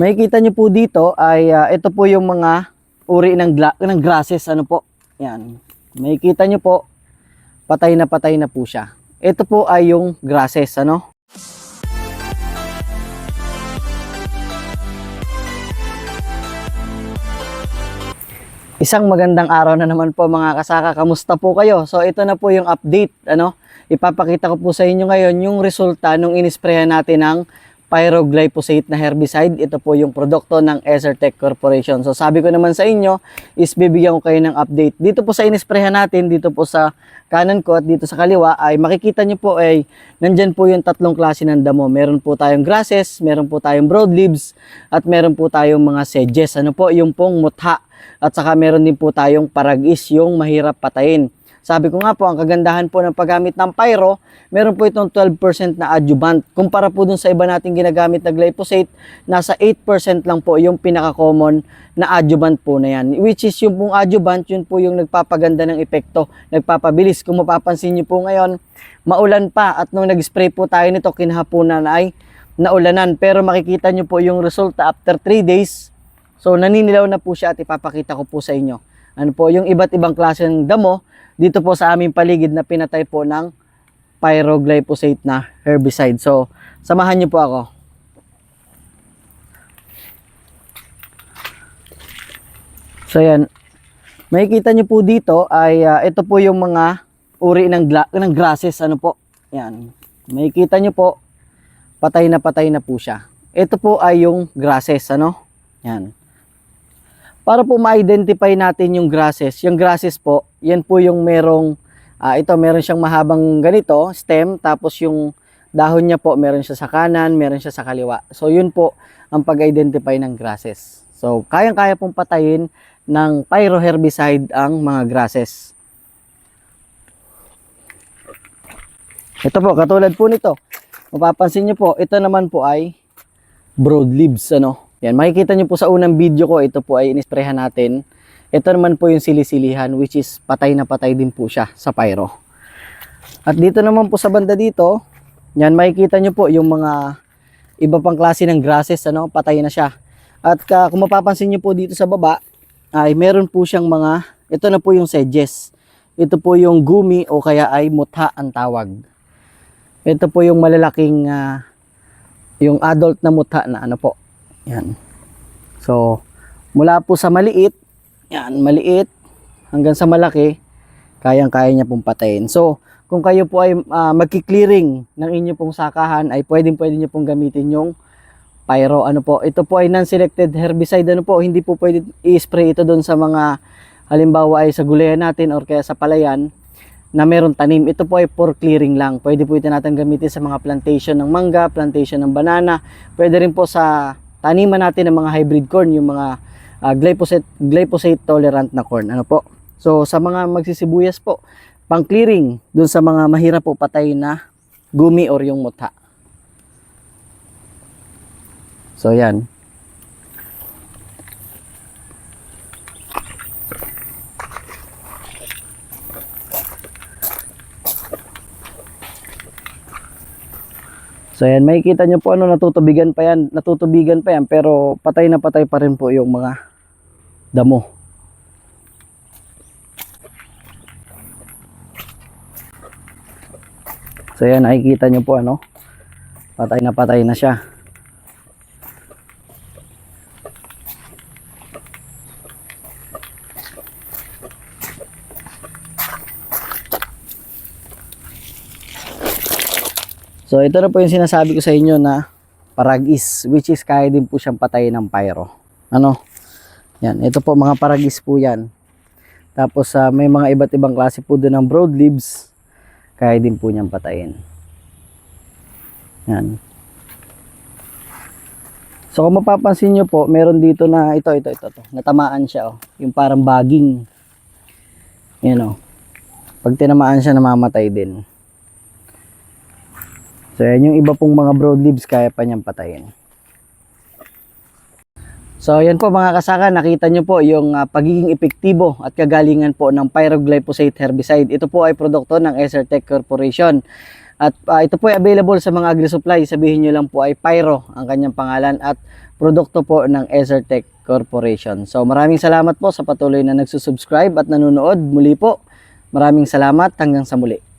Makikita nyo po dito ay ah, ito po yung mga uri ng, ng grasses. Ano po? Yan. Makikita nyo po, patay na patay na po siya. Ito po ay yung grasses. Ano? Isang magandang araw na naman po mga kasaka. Kamusta po kayo? So ito na po yung update. Ano? Ipapakita ko po sa inyo ngayon yung resulta nung inisprayan natin ng pyroglyphosate na herbicide. Ito po yung produkto ng Esertec Corporation. So sabi ko naman sa inyo is bibigyan ko kayo ng update. Dito po sa inisprayan natin, dito po sa kanan ko at dito sa kaliwa ay makikita nyo po ay nandyan po yung tatlong klase ng damo. Meron po tayong grasses, meron po tayong broadleaves at meron po tayong mga sedges. Ano po yung pong mutha at saka meron din po tayong paragis yung mahirap patayin. Sabi ko nga po, ang kagandahan po ng paggamit ng pyro, meron po itong 12% na adjuvant. Kumpara po dun sa iba nating ginagamit na glyphosate, nasa 8% lang po yung pinaka-common na adjuvant po na yan. Which is yung pong adjuvant, yun po yung nagpapaganda ng epekto, nagpapabilis. Kung mapapansin nyo po ngayon, maulan pa at nung nag-spray po tayo nito kinahaponan ay naulanan. Pero makikita nyo po yung resulta after 3 days, So naninilaw na po siya at ipapakita ko po sa inyo. Ano po, yung iba't ibang klase ng damo dito po sa aming paligid na pinatay po ng pyroglyphosate na herbicide. So samahan niyo po ako. So yan, makikita niyo po dito ay ah, ito po yung mga uri ng, ng grasses. Ano po, yan. Makikita niyo po, patay na patay na po siya. Ito po ay yung grasses, ano? Yan. Para po ma-identify natin yung grasses, yung grasses po, yan po yung merong, ah, ito meron siyang mahabang ganito, stem, tapos yung dahon niya po, meron siya sa kanan, meron siya sa kaliwa. So yun po ang pag-identify ng grasses. So kayang-kaya pong patayin ng pyroherbicide ang mga grasses. Ito po, katulad po nito. Mapapansin niyo po, ito naman po ay broad leaves, ano? Yan, makikita niyo po sa unang video ko, ito po ay inisprehan natin. Ito naman po yung silisilihan, which is patay na patay din po siya sa pyro. At dito naman po sa banda dito, yan, makikita niyo po yung mga iba pang klase ng grasses, ano? Patay na siya. At ka, kung mapapansin niyo po dito sa baba, ay meron po siyang mga, ito na po yung sedges. Ito po yung gumi o kaya ay mutha ang tawag. Ito po yung malalaking ah, yung adult na mutha na ano po. Yan. So, mula po sa maliit, yan, maliit hanggang sa malaki, kayang-kaya niya pong patayin. So, kung kayo po ay uh, magki-clearing ng inyo pong sakahan, ay pwedeng-pwede niyo pong gamitin yung pyro. Ano po, ito po ay non-selected herbicide. Ano po, hindi po pwede i-spray ito doon sa mga halimbawa ay sa gulayan natin or kaya sa palayan na meron tanim. Ito po ay for clearing lang. Pwede po ito natin gamitin sa mga plantation ng mangga, plantation ng banana. Pwede rin po sa taniman natin ng mga hybrid corn, yung mga ah, glyphosate, glyphosate tolerant na corn. Ano po? So sa mga magsisibuyas po, pang clearing dun sa mga mahirap po patay na gumi or yung mutha. So yan. So yan, makikita nyo po ano, natutubigan pa yan, natutubigan pa yan, pero patay na patay pa rin po yung mga damo. So yan, nakikita nyo po ano, patay na patay na siya. So ito na po yung sinasabi ko sa inyo na paragis which is kaya din po siyang patayin ng pyro. Ano? Yan, ito po mga paragis po yan. Tapos ah, may mga iba't ibang klase po doon ng broad leaves. Kaya din po niyang patayin. Yan. So kung mapapansin nyo po, meron dito na ito, ito, ito, ito. Natamaan siya oh. Yung parang baging. Yan oh. Pag tinamaan siya, namamatay din. So yan yung iba pong mga broad leaves kaya pa niyang patayin. So yan po mga kasaka, nakita nyo po yung ah, pagiging epektibo at kagalingan po ng pyroglyphosate herbicide. Ito po ay produkto ng Esertec Corporation. At ah, ito po ay available sa mga agri-supply. Sabihin nyo lang po ay Pyro ang kanyang pangalan. At produkto po ng Ezertech Corporation. So maraming salamat po sa patuloy na nagsusubscribe at nanonood. Muli po, maraming salamat hanggang sa muli.